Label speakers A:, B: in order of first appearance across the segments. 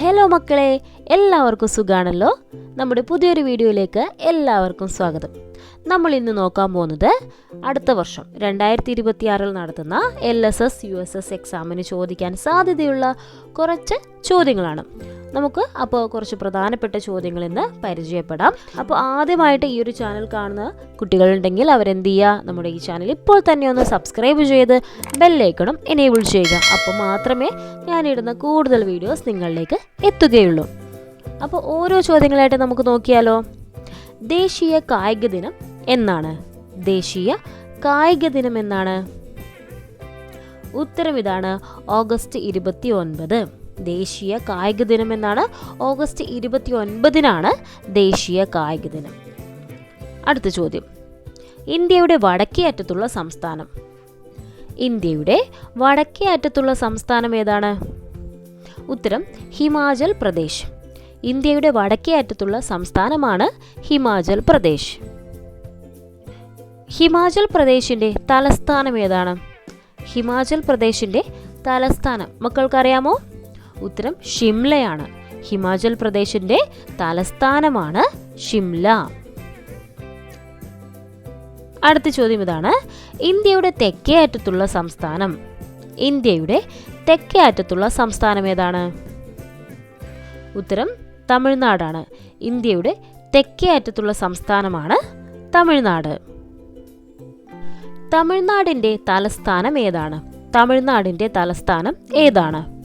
A: Hello മക്കളെ എല്ലാവർക്കും സുഖാണല്ലോ? നമ്മുടെ പുതിയൊരു വീഡിയോയിലേക്ക് എല്ലാവർക്കും സ്വാഗതം. നമ്മൾ ഇന്ന് നോക്കാൻ പോകുന്നത് അടുത്ത വർഷം രണ്ടായിരത്തി ഇരുപത്തിയാറിൽ നടത്തുന്ന L S S U S S എക്സാമിന് ചോദിക്കാൻ സാധ്യതയുള്ള കുറച്ച് ചോദ്യങ്ങളാണ്. നമുക്ക് അപ്പോൾ കുറച്ച് പ്രധാനപ്പെട്ട ചോദ്യങ്ങൾ ഇന്ന് പരിചയപ്പെടാം. അപ്പോൾ ആദ്യമായിട്ട് ഈ ഒരു ചാനൽ കാണുന്ന കുട്ടികളുണ്ടെങ്കിൽ അവരെന്ത് ചെയ്യുക നമ്മുടെ ഈ ചാനൽ ഇപ്പോൾ തന്നെ ഒന്ന് സബ്സ്ക്രൈബ് ചെയ്ത് ബെല്ലൈക്കണം എനേബിൾ ചെയ്യുക. അപ്പോൾ മാത്രമേ ഞാനിടുന്ന കൂടുതൽ വീഡിയോസ് നിങ്ങളിലേക്ക് എത്തുകയുള്ളൂ. അപ്പോൾ ഓരോ ചോദ്യങ്ങളായിട്ട് നമുക്ക് നോക്കിയാലോ? ദേശീയ കായിക ദിനം എന്നാണ്. ദേശീയ കായിക ദിനം എന്നാണ്? ഉത്തരം ഇതാണ് ഓഗസ്റ്റ് ഇരുപത്തി ഒൻപത് ദേശീയ കായിക ദിനം എന്നാണ് ഓഗസ്റ്റ് ഇരുപത്തി ഒൻപതിനാണ് ദേശീയ കായിക ദിനം. അടുത്ത ചോദ്യം. ഇന്ത്യയുടെ വടക്കേ അറ്റത്തുള്ള സംസ്ഥാനം. ഇന്ത്യയുടെ വടക്കേ അറ്റത്തുള്ള സംസ്ഥാനം ഏതാണ്? ഉത്തരം ഹിമാചൽ പ്രദേശ്. ഇന്ത്യയുടെ വടക്കേ അറ്റത്തുള്ള സംസ്ഥാനമാണ് ഹിമാചൽ പ്രദേശ്. ഹിമാചൽ പ്രദേശിന്റെ തലസ്ഥാനം ഏതാണ്? ഹിമാചൽ പ്രദേശിന്റെ തലസ്ഥാനം. മക്കൾക്കറിയാമോ? ഉത്തരം ഷിംലയാണ്. ഹിമാചൽ പ്രദേശിന്റെ തലസ്ഥാനമാണ് ഷിംല. അടുത്ത ചോദ്യം ഇതാണ്. ഇന്ത്യയുടെ തെക്കേ അറ്റത്തുള്ള സംസ്ഥാനം. ഇന്ത്യയുടെ തെക്കേ അറ്റത്തുള്ള സംസ്ഥാനം ഏതാണ്? ഉത്തരം തമിഴ്നാടാണ്. ഇന്ത്യയുടെ തെക്കേ അറ്റത്തുള്ള സംസ്ഥാനമാണ് തമിഴ്നാട്. തമിഴ്നാടിന്റെ തലസ്ഥാനം ഏതാണ്? തമിഴ്നാടിന്റെ തലസ്ഥാനം ഏതാണ്?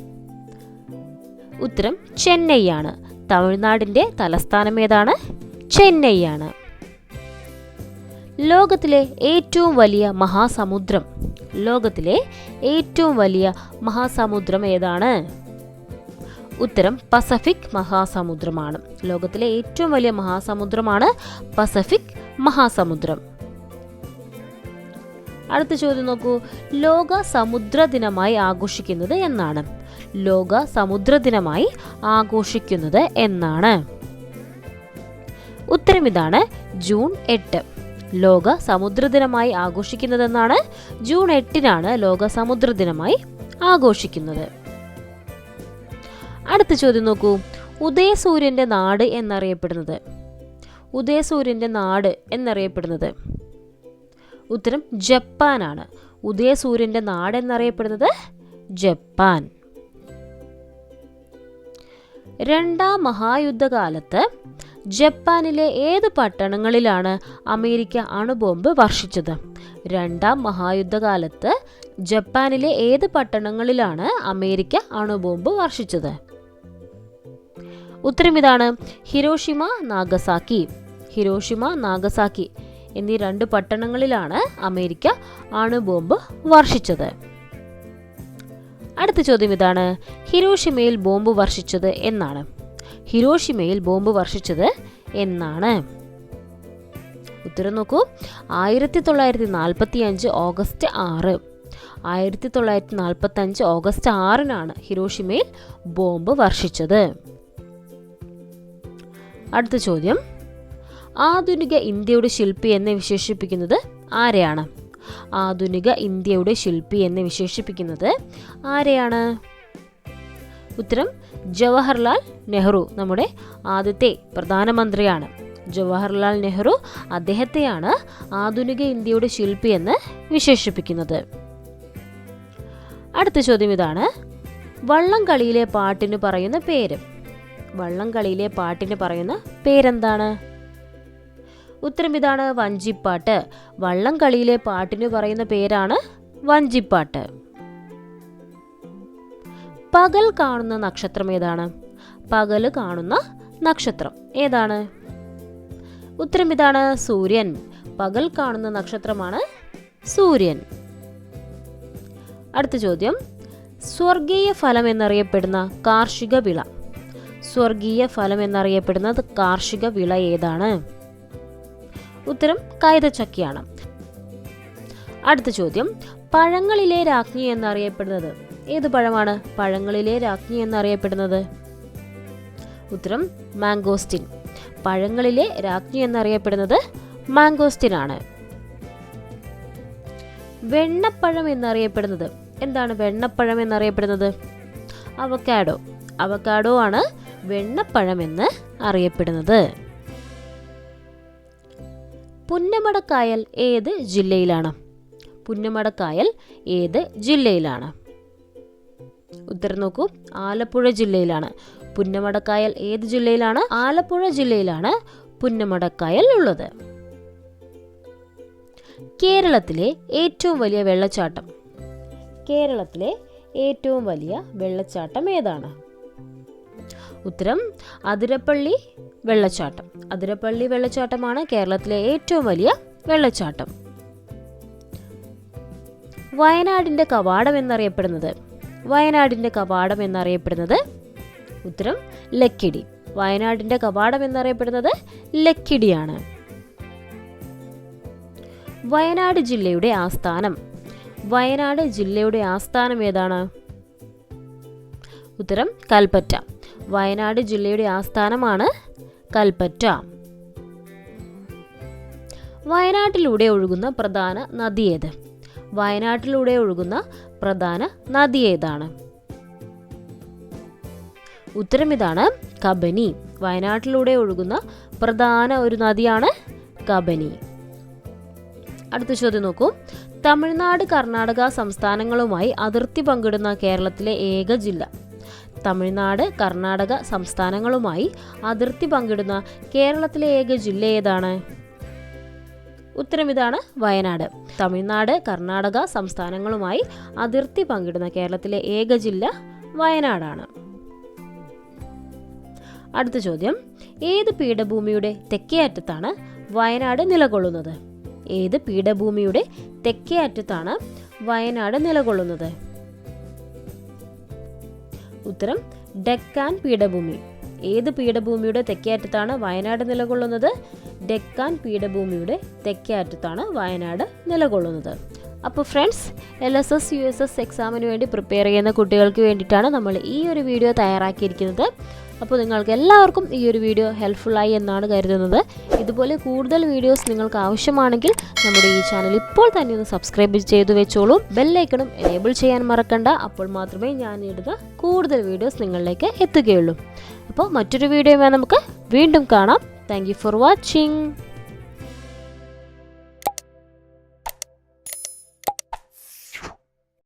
A: ഉത്തരം ചെന്നൈയാണ്. തമിഴ്നാടിന്റെ തലസ്ഥാനം ഏതാണ്? ചെന്നൈയാണ്. ലോകത്തിലെ ഏറ്റവും വലിയ മഹാസമുദ്രം. ലോകത്തിലെ ഏറ്റവും വലിയ മഹാസമുദ്രം ഏതാണ്? ഉത്തരം പസഫിക് മഹാസമുദ്രമാണ്. ലോകത്തിലെ ഏറ്റവും വലിയ മഹാസമുദ്രമാണ് പസഫിക് മഹാസമുദ്രം. അടുത്ത ചോദ്യം നോക്കൂ. ലോക സമുദ്ര ദിനമായി ആഘോഷിക്കുന്നത് എന്നാണ്. ലോക സമുദ്ര ദിനമായി ആഘോഷിക്കുന്നത് എന്നാണ്. ഉത്തരം ഇതാണ് ജൂൺ എട്ട്. ലോക സമുദ്ര ദിനമായി ആഘോഷിക്കുന്നതെന്നാണ് ജൂൺ എട്ടിനാണ് ലോക സമുദ്ര ദിനമായി ആഘോഷിക്കുന്നത്. അടുത്ത ചോദ്യം നോക്കൂ ഉദയസൂര്യന്റെ നാട് എന്നറിയപ്പെടുന്നത്. ഉദയസൂര്യന്റെ നാട് എന്നറിയപ്പെടുന്നത്. ഉത്തരം ജപ്പാനാണ്. ഉദയസൂര്യന്റെ നാട് എന്നറിയപ്പെടുന്നത് ജപ്പാൻ. രണ്ടാം മഹായുദ്ധകാലത്ത് ജപ്പാനിലെ ഏത് പട്ടണങ്ങളിലാണ് അമേരിക്ക അണുബോംബ് വർഷിച്ചത്? രണ്ടാം മഹായുദ്ധകാലത്ത് ജപ്പാനിലെ ഏത് പട്ടണങ്ങളിലാണ് അമേരിക്ക അണുബോംബ് വർഷിച്ചത്? ഉത്തരം ഇതാണ് ഹിരോഷിമ നാഗസാക്കി. ഹിരോഷിമ നാഗസാക്കി എന്നീ രണ്ട് പട്ടണങ്ങളിലാണ് അമേരിക്ക അണുബോംബ് വർഷിച്ചത്. അടുത്ത ചോദ്യം ഇതാണ്. ഹിരോഷിമയിൽ ബോംബ് വർഷിച്ചത് എന്നാണ്. ഹിരോഷിമയിൽ ബോംബ് വർഷിച്ചത് എന്നാണ്. ഉത്തരം നോക്കൂ. ആയിരത്തി തൊള്ളായിരത്തി നാൽപ്പത്തി അഞ്ച് ഓഗസ്റ്റ് ആറ്. ആയിരത്തി തൊള്ളായിരത്തി നാൽപ്പത്തി അഞ്ച് ഓഗസ്റ്റ് ആറിനാണ് ഹിരോഷിമയിൽ ബോംബ് വർഷിച്ചത്. അടുത്ത ചോദ്യം. ആധുനിക ഇന്ത്യയുടെ ശില്പി എന്നെ വിശേഷിപ്പിക്കുന്നത് ആരെയാണ്? ആധുനിക ഇന്ത്യയുടെ ശില്പി എന്ന് വിശേഷിപ്പിക്കുന്നത് ആരെയാണ്? ഉത്തരം ജവഹർലാൽ നെഹ്റു നമ്മുടെ ആദ്യത്തെ പ്രധാനമന്ത്രിയാണ്. ജവഹർലാൽ നെഹ്റു അദ്ദേഹത്തെയാണ് ആധുനിക ഇന്ത്യയുടെ ശില്പി എന്ന് വിശേഷിപ്പിക്കുന്നത്. അടുത്ത ചോദ്യം ഇതാണ്. വള്ളംകളിയിലെ പാട്ടിന് പറയുന്ന പേര്. വള്ളംകളിയിലെ പാട്ടിന് പറയുന്ന പേരെന്താണ്? ഉത്തരം ഇതാണ് വഞ്ചിപ്പാട്ട്. വള്ളംകളിയിലെ പാട്ടിന് പറയുന്ന പേരാണ് വഞ്ചിപ്പാട്ട്. പകൽ കാണുന്ന നക്ഷത്രം ഏതാണ്? പകൽ കാണുന്ന നക്ഷത്രം ഏതാണ്? ഉത്തരം ഇതാണ് സൂര്യൻ. പകൽ കാണുന്ന നക്ഷത്രമാണ് സൂര്യൻ. അടുത്ത ചോദ്യം. സ്വർഗീയ ഫലം എന്നറിയപ്പെടുന്ന കാർഷിക വിള. സ്വർഗീയ ഫലം എന്നറിയപ്പെടുന്നത് കാർഷിക വിള ഏതാണ്? ഉത്തരം കൈതച്ചക്കയാണ്. അടുത്ത ചോദ്യം. പഴങ്ങളിലെ രാജ്ഞി എന്നറിയപ്പെടുന്നത്. ഏത് പഴമാണ്? പഴങ്ങളിലെ രാജ്ഞി എന്നറിയപ്പെടുന്നത്. ഉത്തരം മാംഗോസ്റ്റിൻ പഴങ്ങളിലെ രാജ്ഞി എന്നറിയപ്പെടുന്നത് മാംഗോസ്റ്റിൻ ആണ് വെണ്ണപ്പഴം എന്നറിയപ്പെടുന്നത്. എന്താണ് വെണ്ണപ്പഴം എന്നറിയപ്പെടുന്നത്? അവക്കാഡോ. അവക്കാഡോ ആണ് വെണ്ണപ്പഴം എന്ന് അറിയപ്പെടുന്നത്. പുന്നമടക്കായൽ ഏത് ജില്ലയിലാണ്? പുന്നമടക്കായൽ ഏത് ജില്ലയിലാണ്? ഉത്തരം നോക്കൂ. ആലപ്പുഴ ജില്ലയിലാണ്. പുന്നമടക്കായൽ ഏത് ജില്ലയിലാണ്? ആലപ്പുഴ ജില്ലയിലാണ് പുന്നമടക്കായൽ ഉള്ളത്. കേരളത്തിലെ ഏറ്റവും വലിയ വെള്ളച്ചാട്ടം. കേരളത്തിലെ ഏറ്റവും വലിയ വെള്ളച്ചാട്ടം ഏതാണ്? ഉത്തരം അതിരപ്പള്ളി വെള്ളച്ചാട്ടം. അതിരപ്പള്ളി വെള്ളച്ചാട്ടമാണ് കേരളത്തിലെ ഏറ്റവും വലിയ വെള്ളച്ചാട്ടം. വയനാടിന്റെ കവാടം എന്നറിയപ്പെടുന്നത്? വയനാടിന്റെ കവാടം എന്നറിയപ്പെടുന്നത് ഉത്തരം ലക്കിടി. വയനാടിന്റെ കവാടം എന്നറിയപ്പെടുന്നത് ലക്കിടിയാണ്. വയനാട് ജില്ലയുടെ ആസ്ഥാനം. വയനാട് ജില്ലയുടെ ആസ്ഥാനം ഏതാണ്? ഉത്തരം കൽപ്പറ്റ. വയനാട് ജില്ലയുടെ ആസ്ഥാനമാണ് കൽപ്പറ്റ. വയനാട്ടിലൂടെ ഒഴുകുന്ന പ്രധാന നദി ഏത്? വയനാട്ടിലൂടെ ഒഴുകുന്ന പ്രധാന നദി ഏതാണ്? ഉത്തരം ഇതാണ് കബനി. വയനാട്ടിലൂടെ ഒഴുകുന്ന പ്രധാന ഒരു നദിയാണ് കബനി. അടുത്ത ചോദ്യം നോക്കൂ. തമിഴ്നാട് കർണാടക സംസ്ഥാനങ്ങളുമായി അതിർത്തി പങ്കിടുന്ന കേരളത്തിലെ ഏക ജില്ല തമിഴ്നാട് കർണാടക സംസ്ഥാനങ്ങളുമായി അതിർത്തി പങ്കിടുന്ന കേരളത്തിലെ ഏക ജില്ല ഏതാണ്? ഉത്തരം ഇതാണ് വയനാട്. തമിഴ്നാട് കർണാടക സംസ്ഥാനങ്ങളുമായി അതിർത്തി പങ്കിടുന്ന കേരളത്തിലെ ഏക ജില്ല വയനാടാണ്. അടുത്ത ചോദ്യം. ഏത് പീഠഭൂമിയുടെ തെക്കേ അറ്റത്താണ് വയനാട് നിലകൊള്ളുന്നത്? ഏത് പീഠഭൂമിയുടെ തെക്കേ അറ്റത്താണ് വയനാട് നിലകൊള്ളുന്നത്? ഉത്തരം ഡെക്കാൻ പീഠഭൂമി. ഏത് പീഠഭൂമിയുടെ തെക്കേ അറ്റത്താണ് വയനാട് നിലകൊള്ളുന്നത്? ഡെക്കാൻ പീഠഭൂമിയുടെ തെക്കേ അറ്റത്താണ് വയനാട് നിലകൊള്ളുന്നത്. അപ്പോൾ friends L S S U S S എക്സാമിന് വേണ്ടി പ്രിപ്പയർ ചെയ്യുന്ന കുട്ടികൾക്ക് വേണ്ടിയിട്ടാണ് നമ്മൾ ഈ ഒരു വീഡിയോ തയ്യാറാക്കിയിരിക്കുന്നത്. അപ്പോൾ നിങ്ങൾക്ക് എല്ലാവർക്കും ഈ ഒരു വീഡിയോ ഹെൽപ്ഫുള്ളായി എന്നാണ് കരുതുന്നത്. ഇതുപോലെ കൂടുതൽ വീഡിയോസ് നിങ്ങൾക്ക് ആവശ്യമാണെങ്കിൽ നമ്മുടെ ഈ ചാനൽ ഇപ്പോൾ തന്നെ ഒന്ന് സബ്സ്ക്രൈബ് ചെയ്തു വെച്ചോളൂ. ബെല്ലൈക്കണും എനേബിൾ ചെയ്യാൻ മറക്കണ്ട. അപ്പോൾ മാത്രമേ ഞാൻ ഇടുന്ന കൂടുതൽ വീഡിയോസ് നിങ്ങളിലേക്ക് എത്തുകയുള്ളൂ. അപ്പോൾ മറ്റൊരു വീഡിയോയുമായി നമുക്ക് വീണ്ടും കാണാം. Thank for watching